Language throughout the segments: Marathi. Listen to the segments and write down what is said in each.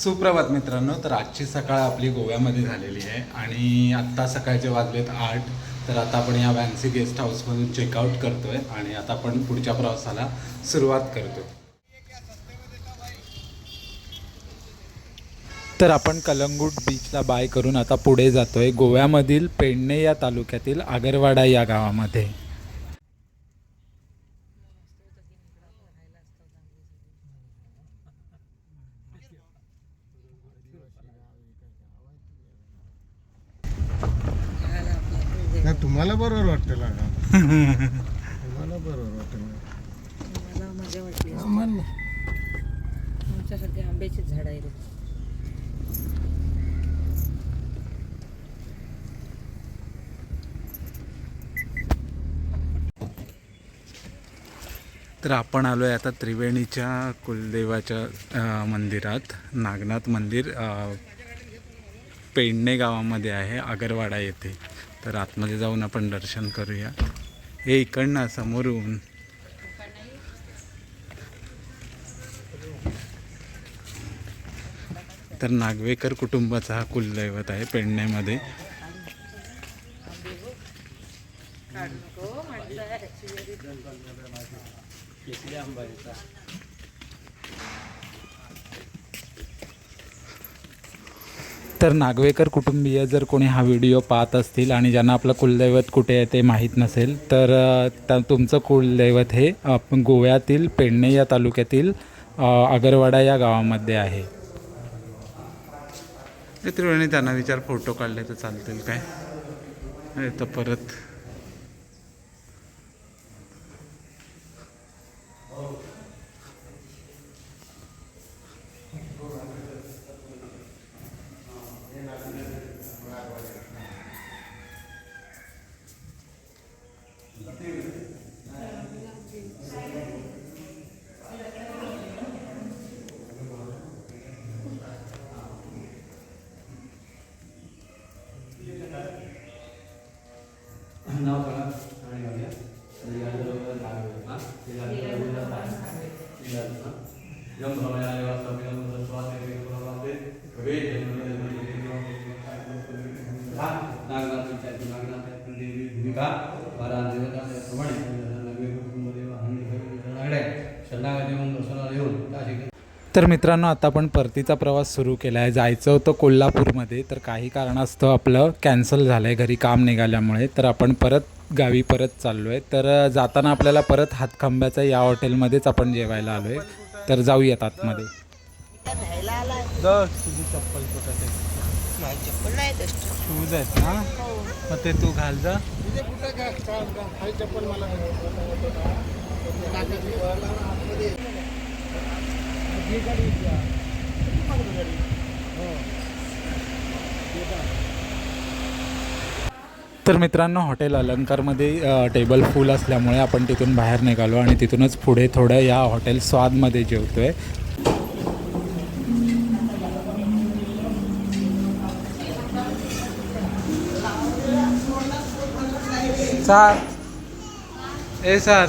सुप्रभात मित्रांनो तर आजची सकाळ आपली गोव्यामध्ये झालेली आहे आणि आत्ता सकाळचे वाजलेत आठ. तर आता आपण या वॅन्सी गेस्ट हाऊसमधून चेकआउट करतोय आणि आता आपण पुढच्या प्रवासाला सुरुवात करतो तर आपण कलंगूट बीचला बाय करून आता पुढे जातोय गोव्यामधील पेडणे या तालुक्यातील आगरवाडा या गावामध्ये. तुम्हाला बरोबर वाटतं लागा बरोबर मला मजा वाटली. आम्हाला आमच्यासारखे आंब्याची झाड आहे रे तर आपण आलो आहे आता त्रिवेणीच्या कुलदेवाच्या अ, मंदिरात. नागनाथ मंदिर अ, पेडणे गावामध्ये आहे आगरवाडा येथे. तर आतमध्ये जाऊन आपण दर्शन करूया. हे इकडनं समोरून तर नागवेकर कुटुंबाचा हा कुलदैवत आहे पेडणेमध्ये तर नागवेकर कुटुंबीय जर कोणी हा व्हिडिओ पाहत असतील आणि ज्यांना आपलं कुलदैवत कुठे आहे ते माहीत नसेल तर तुमचं कुलदैवत हे गोव्यातील पेडणे या तालुक्यातील आगरवाडा या गावामध्ये आहे. त्रिवेणी त्यांना विचार फोटो काढले तर चालतील काय? तर परत नाव सांगा. आणि घालूया यम भवयाय वास्तव्यम तत्वाते विभवाते भवे नागनाथाच्या नागनाथाच्या देवी भूमिका. बारा देवतांच्या प्रमाणे नवे कुटुंबदेव आनंदी शरणागती म्हणून दर्शनाला येऊन त्या ठिकाणी तर मित्रांनो आता आपण परतीचा प्रवास सुरू केला आहे जायचं होतं कोल्हापूरमध्ये तर काही कारणास्तव आपलं कॅन्सल झालं आहे घरी काम निघाल्यामुळे. तर आपण परत गावी परत चाललो आहे तर जाताना आपल्याला परत हातखंब्याच्या या हॉटेलमध्येच आपण जेवायला आलो आहे तर जाऊयात आतमध्ये. चप्पल शूज आहेत ना मग ते तू घाल जा चप्पल मला तर मित्रांनो हॉटेल अलंकारमध्ये टेबल फुल असल्यामुळे आपण तिथून बाहेर निघालो आणि तिथूनच पुढे थोडं या हॉटेल स्वादमध्ये जेवतोय. सात ए सात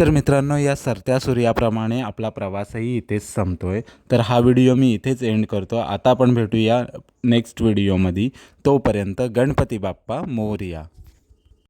तर मित्रांनो या सरत्या सूर्याप्रमाणे आपला प्रवासही इथेच संपतो आहे तर हा व्हिडिओ मी इथेच एंड करतो. आता आपण भेटूया नेक्स्ट व्हिडिओमध्ये तोपर्यंत गणपती बाप्पा मोरया.